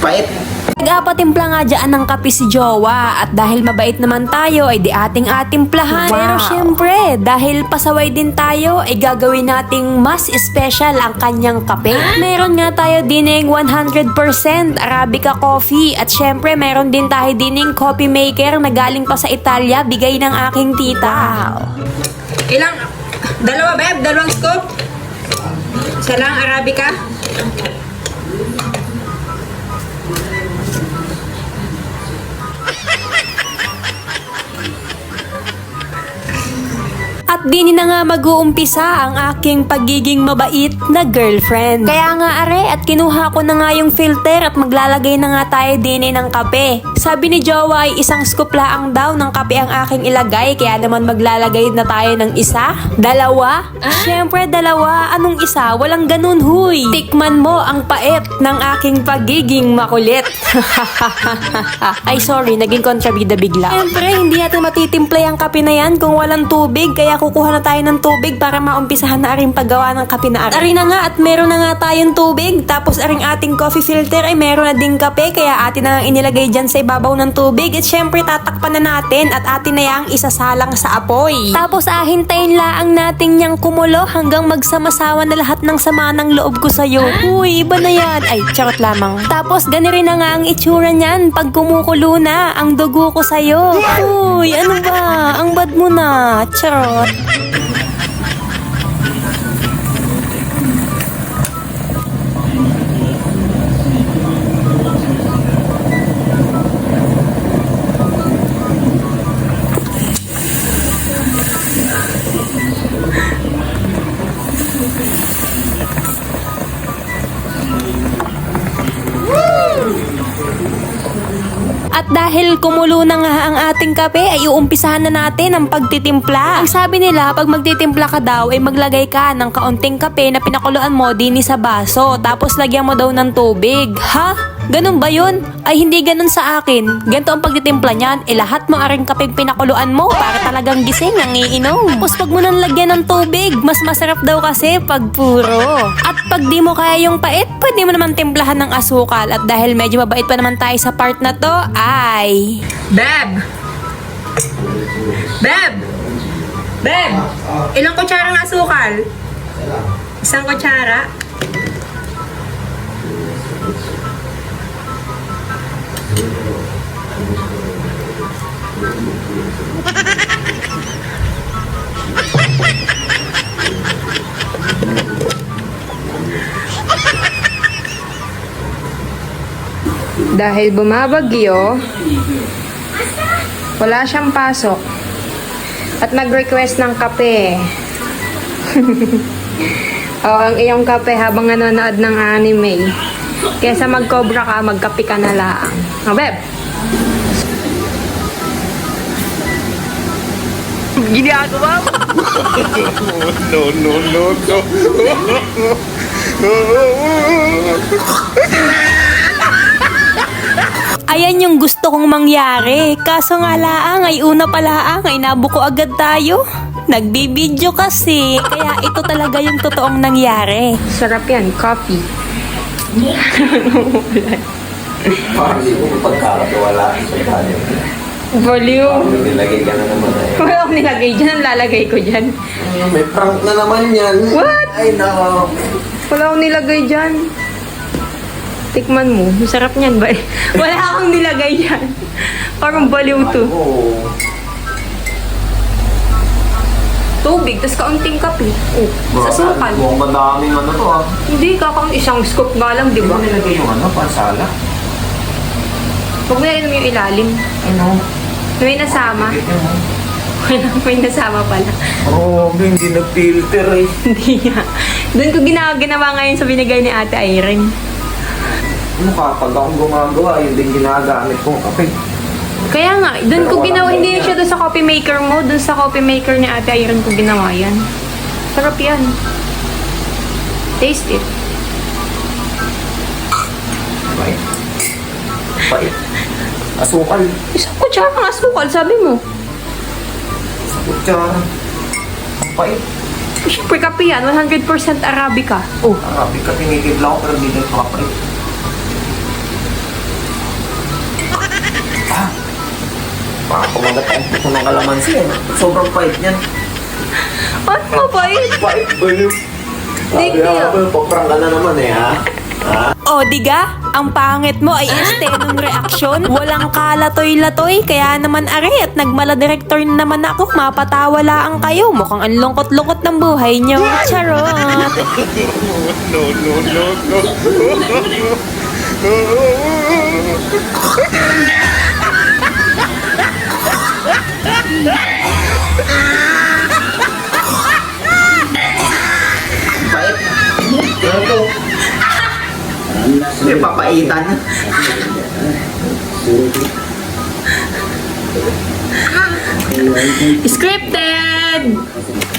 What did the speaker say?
Pait. Nag-apatimpla nga dyan ng kape si Jowa at dahil mabait naman tayo ay di ating atimplahan. Pero syempre, dahil pasaway din tayo ay gagawin nating mas special ang kanyang kape. Meron nga tayo dining 100% Arabica coffee at syempre meron din tayo dining coffee maker na galing pa sa Italia bigay ng aking tita. Ilang? Dalawa, Beb? Dalawang scoop? Isa lang, Arabica? At dini na nga mag-uumpisa ang aking pagiging mabait na girlfriend. Kaya nga are at kinuha ko na nga yung filter at maglalagay na nga tayo dini ng kape. Sabi ni Jowa ay isang scoop laang daw ng kape ang aking ilagay kaya naman maglalagay na tayo ng isa, dalawa. Siyempre dalawa, anong isa? Walang ganun huy. Tikman mo ang pait ng aking pagiging makulit. ay sorry, naging kontrabida bigla. Siyempre, hindi natin matitimplay ang kape na yan kung walang tubig kaya kukuha na tayo ng tubig para maumpisahan na aring paggawa ng kape na aring. Ari na nga at meron na nga tayong tubig tapos aring ating coffee filter ay meron na ding kape kaya atin na inilagay dyan sa ibabaw ng tubig at syempre tatakpan na natin at atin na yang isasalang sa apoy. Tapos ahintayin laang natin niyang kumulo hanggang magsamasawa na lahat ng sama ng loob ko sa'yo. Uy, iba na yan. Ay, charot lamang. Tapos gani rin na nga ang itsura niyan pag kumukulo na ang dugo ko sa'yo. Uy, ano ba? Ang bad mo At dahil kumulo na nga ang ating kape, ay uumpisahan na natin ang pagtitimpla. Ang sabi nila, pag magtitimpla ka daw, ay maglagay ka ng kaunting kape na pinakuluan mo din sa baso. Tapos lagyan mo daw ng tubig. Ha? Ganun ba yun? Ay hindi ganun sa akin. Ganito ang pagtitimpla niyan. Eh lahat mo aring kapeng pinakuluan mo para talagang gising ang iinom. Tapos pag mo nang lagyan ng tubig, mas masarap daw kasi pag puro. At pag di mo kaya yung pait, pwede mo naman timplahan ng asukal. At dahil medyo mabait pa naman tayo sa part na to, ay... Beb! Beb! Beb! Ilang kutsara ng asukal? Isang kutsara? Dahil bumabagyo, wala siyang pasok. At nag-request ng kape. o, ang iyong kape habang nanonood ng anime. Kesa mag-cobra ka, magkape ka na lang. O, beb. Ginagawa mo. no, no, no, no. Ayan yung gusto kong mangyari. Kaso nga laang ay una pa laang ay nabuko agad tayo. Nagbibideo kasi. Kaya ito talaga yung totoong nangyari. Sarap yan, coffee. Parang di ko pagkakawala sa tayo. Volume. Nilagay ka na naman eh. Wala akong nilagay dyan. Ang lalagay ko dyan. May prank na naman yan. What? Ay, nako. Wala akong nilagay dyan. Tikman mo. Masarap niyan ba? Wala akong nilagay dyan. Parang baliw to. Tubig, tas kaunting kape. Oh, sa sukal. Mukhang madaming ano to ah. Hindi, kakang isang scoop nga lang, di Di ba ba? nilagay yung ano, pansala? Huwag mo na inom yung ilalim. Ano? May nasama. May nasama pala. Oo, oh, hindi nag-filter eh. Hindi nga. Doon ko ginawa, ginawa ngayon sa binigay ni Ate Irene. Ano kapag akong gumagawa, yun din ginagamit kong kape. Kaya nga, doon ko ginawa, hindi siya doon sa coffee maker mo, doon sa coffee maker ni Ate Irene ko ginawa yan. Sarap yan. Taste it. Pait. Pait. Asukal. Isang kutsara ng asukal, sabi mo. Kutsara. Pait. Siyempre kape yan, 100% Arabica. Oh, Arabi ka, tinitibla ko pero hindi din kapre. Baka kumagat ang puso ng kalamansi eh. Sobrang pait niyan. ano mo ba eh? Pait ba yun? Big deal. Paprang ka na naman eh ha? O diga, ang pangit mo ay este ng reaksyon. Walang kalatoy-latoy, kaya naman are at nagmala director naman ako, mapatawalaan kayo. Mukhang ang lungkot-lungkot ng buhay nyo. Charot! Pait. Hindi, papaitan. Scripted!